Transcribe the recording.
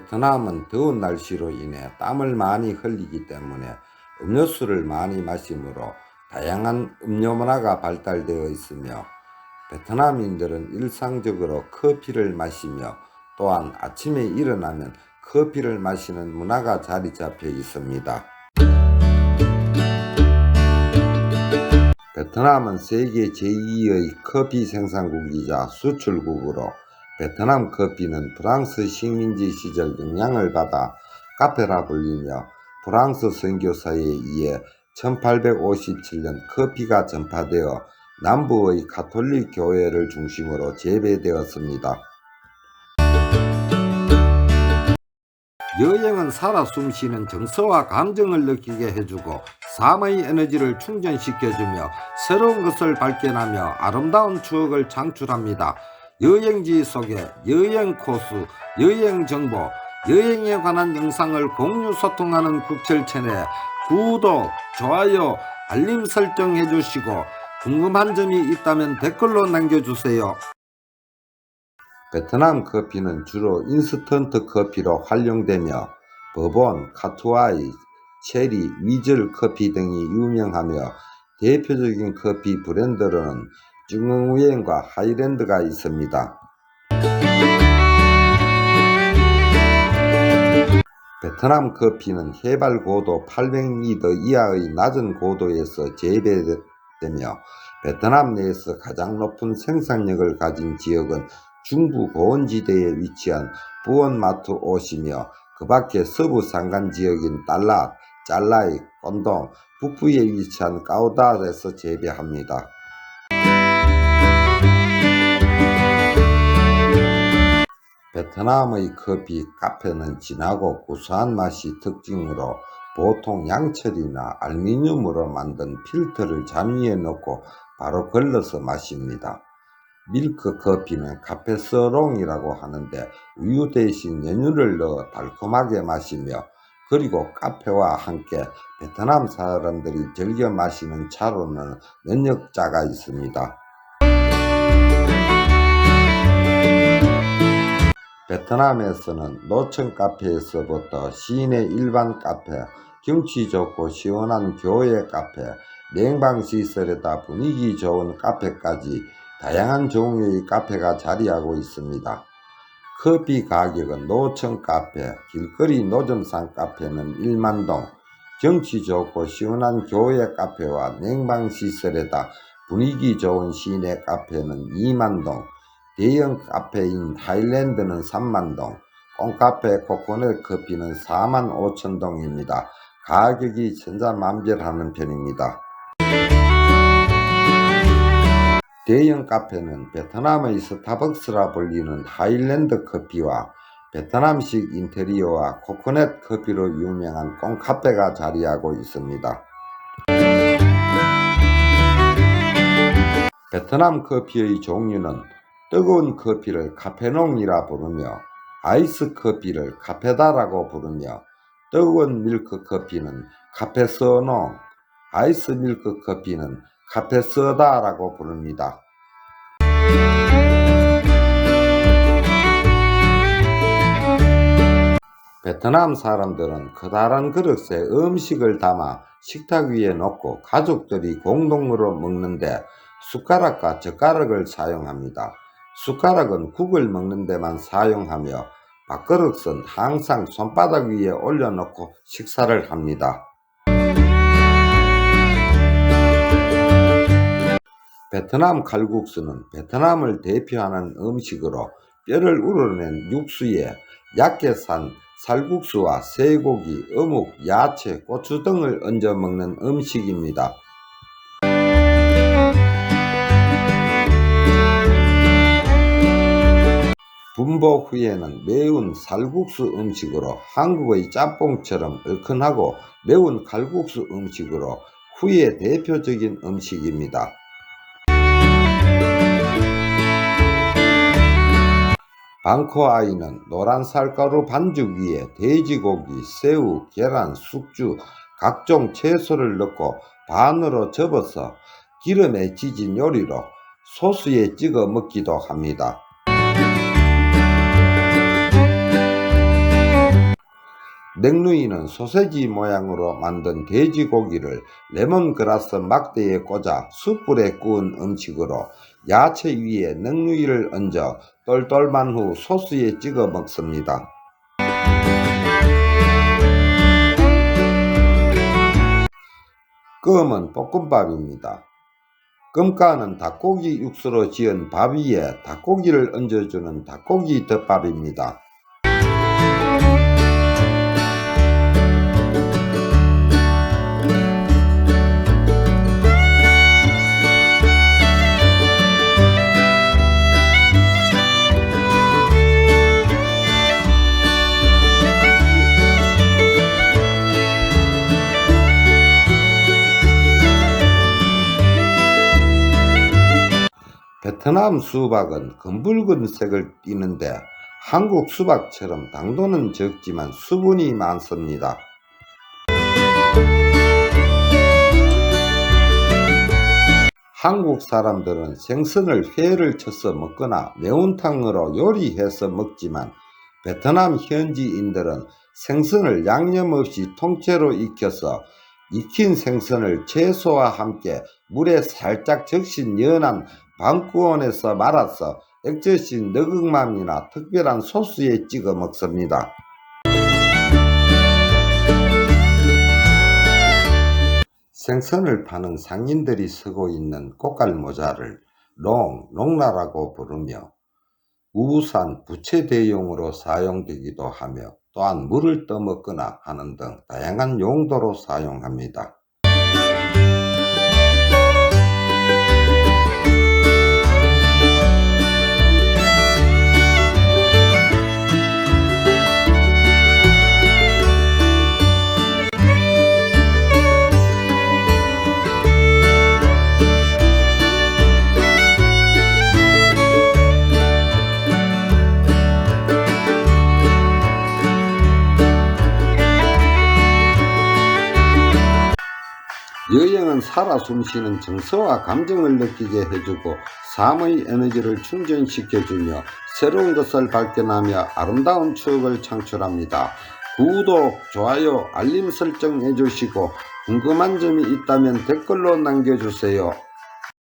베트남은 더운 날씨로 인해 땀을 많이 흘리기 때문에 음료수를 많이 마시므로 다양한 음료 문화가 발달되어 있으며 베트남인들은 일상적으로 커피를 마시며 또한 아침에 일어나면 커피를 마시는 문화가 자리 잡혀 있습니다. 베트남은 세계 제2의 커피 생산국이자 수출국으로 베트남 커피는 프랑스 식민지 시절 영향을 받아 카페라 불리며 프랑스 선교사에 의해 1857년 커피가 전파되어 남부의 가톨릭 교회를 중심으로 재배되었습니다. 여행은 살아 숨쉬는 정서와 감정을 느끼게 해주고 삶의 에너지를 충전시켜주며 새로운 것을 발견하며 아름다운 추억을 창출합니다. 여행지 속에 여행 코스, 여행 정보, 여행에 관한 영상을 공유 소통하는 국철 채널 구독, 좋아요, 알림 설정 해주시고 궁금한 점이 있다면 댓글로 남겨주세요. 베트남 커피는 주로 인스턴트 커피로 활용되며 버본, 카투아이, 체리, 위즐 커피 등이 유명하며 대표적인 커피 브랜드로는 중흥우엔과 하이랜드가 있습니다. 베트남 커피는 해발 고도 800m 이하의 낮은 고도에서 재배되며 베트남 내에서 가장 높은 생산력을 가진 지역은 중부 고원지대에 위치한 부원마트 옷이며 그 밖에 서부 산간 지역인 달랏, 짤라이, 꼰동, 북부에 위치한 까오다에서 재배합니다. 베트남의 커피 카페는 진하고 구수한 맛이 특징으로 보통 양철이나 알루미늄으로 만든 필터를 잔 위에 넣고 바로 걸러서 마십니다. 밀크 커피는 카페스롱이라고 하는데 우유 대신 연유를 넣어 달콤하게 마시며 그리고 카페와 함께 베트남 사람들이 즐겨 마시는 차로는 면역자가 있습니다. 베트남에서는 노천 카페에서부터 시내 일반 카페, 경치 좋고 시원한 교회 카페, 냉방 시설에다 분위기 좋은 카페까지 다양한 종류의 카페가 자리하고 있습니다. 커피 가격은 노천 카페, 길거리 노점상 카페는 1만동, 경치 좋고 시원한 교회 카페와 냉방 시설에다 분위기 좋은 시내 카페는 2만동, 대형 카페인 하일랜드는 3만동, 콩카페 코코넛 커피는 4만 5천동입니다. 가격이 천차만별하는 편입니다. 대형 카페는 베트남의 스타벅스라 불리는 하일랜드 커피와 베트남식 인테리어와 코코넛 커피로 유명한 콩카페가 자리하고 있습니다. 베트남 커피의 종류는 뜨거운 커피를 카페농이라 부르며 아이스 커피를 카페다라고 부르며 뜨거운 밀크 커피는 카페서농, 아이스 밀크 커피는 카페서다라고 부릅니다. 베트남 사람들은 커다란 그릇에 음식을 담아 식탁 위에 놓고 가족들이 공동으로 먹는데 숟가락과 젓가락을 사용합니다. 숟가락은 국을 먹는 데만 사용하며 밥그릇은 항상 손바닥 위에 올려놓고 식사를 합니다. 베트남 칼국수는 베트남을 대표하는 음식으로 뼈를 우러낸 육수에 얇게 산 살국수와 쇠고기, 어묵, 야채, 고추 등을 얹어 먹는 음식입니다. 분보 후에는 매운 살국수 음식으로 한국의 짬뽕처럼 얼큰하고 매운 칼국수 음식으로 후의 대표적인 음식입니다. 방코아이는 노란 쌀가루 반죽 위에 돼지고기, 새우, 계란, 숙주, 각종 채소를 넣고 반으로 접어서 기름에 지진 요리로 소스에 찍어 먹기도 합니다. 냉누이는 소세지 모양으로 만든 돼지고기를 레몬그라스 막대에 꽂아 숯불에 구운 음식으로 야채 위에 냉누이를 얹어 똘똘만 후 소스에 찍어 먹습니다. 껌은 볶음밥입니다. 껌가는 닭고기 육수로 지은 밥 위에 닭고기를 얹어주는 닭고기 덮밥입니다. 베트남 수박은 검붉은 색을 띠는데 한국 수박처럼 당도는 적지만 수분이 많습니다. 한국 사람들은 생선을 회를 쳐서 먹거나 매운탕으로 요리해서 먹지만 베트남 현지인들은 생선을 양념 없이 통째로 익혀서 익힌 생선을 채소와 함께 물에 살짝 적신 연한 방구온에서 말아서 액젓인 너극맘이나 특별한 소스에 찍어 먹습니다. 생선을 파는 상인들이 쓰고 있는 꽃갈 모자를 롱, 롱라라고 부르며 우산, 부채 대용으로 사용되기도 하며 또한 물을 떠먹거나 하는 등 다양한 용도로 사용합니다. 살아 숨쉬는 정서와 감정을 느끼게 해주고 삶의 에너지를 충전시켜주며 새로운 것을 발견하며 아름다운 추억을 창출합니다. 구독, 좋아요, 알림 설정 해 주시고 궁금한 점이 있다면 댓글로 남겨주세요.